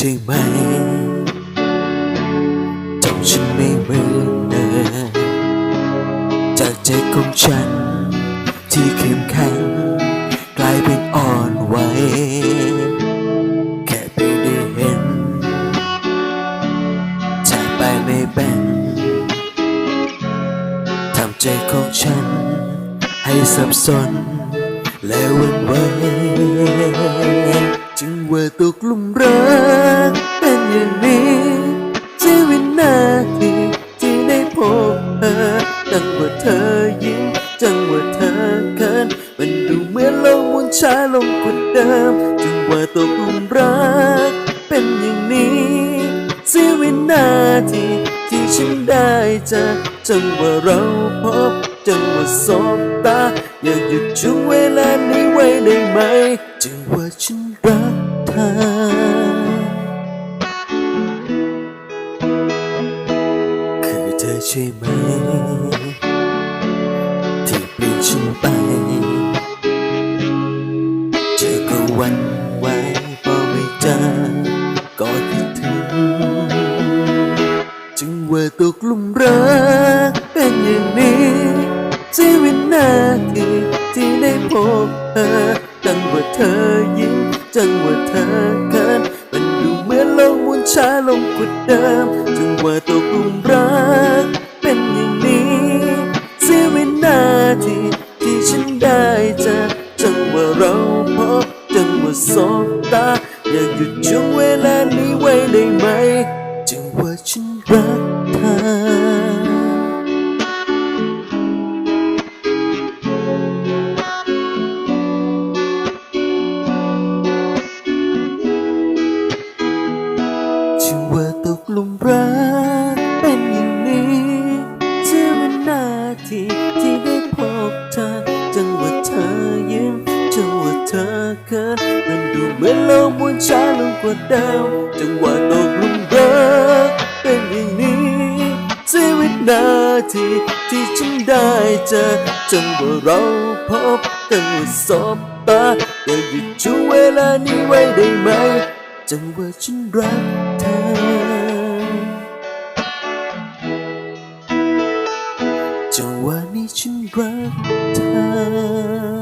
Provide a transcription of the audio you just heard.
ใช่ไหมจำฉันไม่เหมือนเดิมจากใจของฉัน ที่เข้มแข็งกลายเป็นอ่อนไหวแค่เพียงได้เห็นจากไปไม่เป็นทำใจของฉัน ให้สับสนและหวันไหว จึงว่าตกหลุมรักเป็นอย่างนี้ชีวิตนาทีที่ได้พบเธอจังว่าเธอยิ้มจังว่าเธอเขินมันดูเหมือนโลกมุนช้าลงกว่าเดิมจึงว่าตกหลุมรักเป็นอย่างนี้ชีวิตนาทีที่ฉันได้เจอจังว่าเราพบจังว่าสบตาอยากหยุดช่วงเว จังว่าฉันรักเธอ คือเธอใช่ไหม ที่เปลี่ยนฉันไป เจอก็วันไหวพอไม่เจอก็คิดถึง จึงว่าตกลุมรักเป็นอย่างนี้ชีวิตนาทีที่ได้พบเธอ จังว่าเธอยิ้มจังว่าเธอเขินมันดูเหมือนโลกมุนช้าลงกว่าเดิมจึงว่าตกลุมรัก เป็นอย่างนี้ชีวิตนาทีที่ฉันได้เจอจังว่าเราพบจังว่าสบตา อยากหยุดช่วงเวลานี้ไว้ได้ไหมจึงว่าฉันรัก หลุมรักเป็นอย่างนี้ชีวิตนาทีที่ได้พบเธอ จังว่าเธอยิ้มจังว่าเธอเขินมันดูเหมือนโลกหมุนช้าลงกว่าเดิมจังว่าตกหลุมรักเป็นอย่างนี้ชีวิตนาทีที่ฉันได้เจอจังว่าเราพบกันว่าสบตาอยาหยุดช่วงเวลานี้ไว้ได้ไหมจังว่าฉันรัก ฉันรักเธอ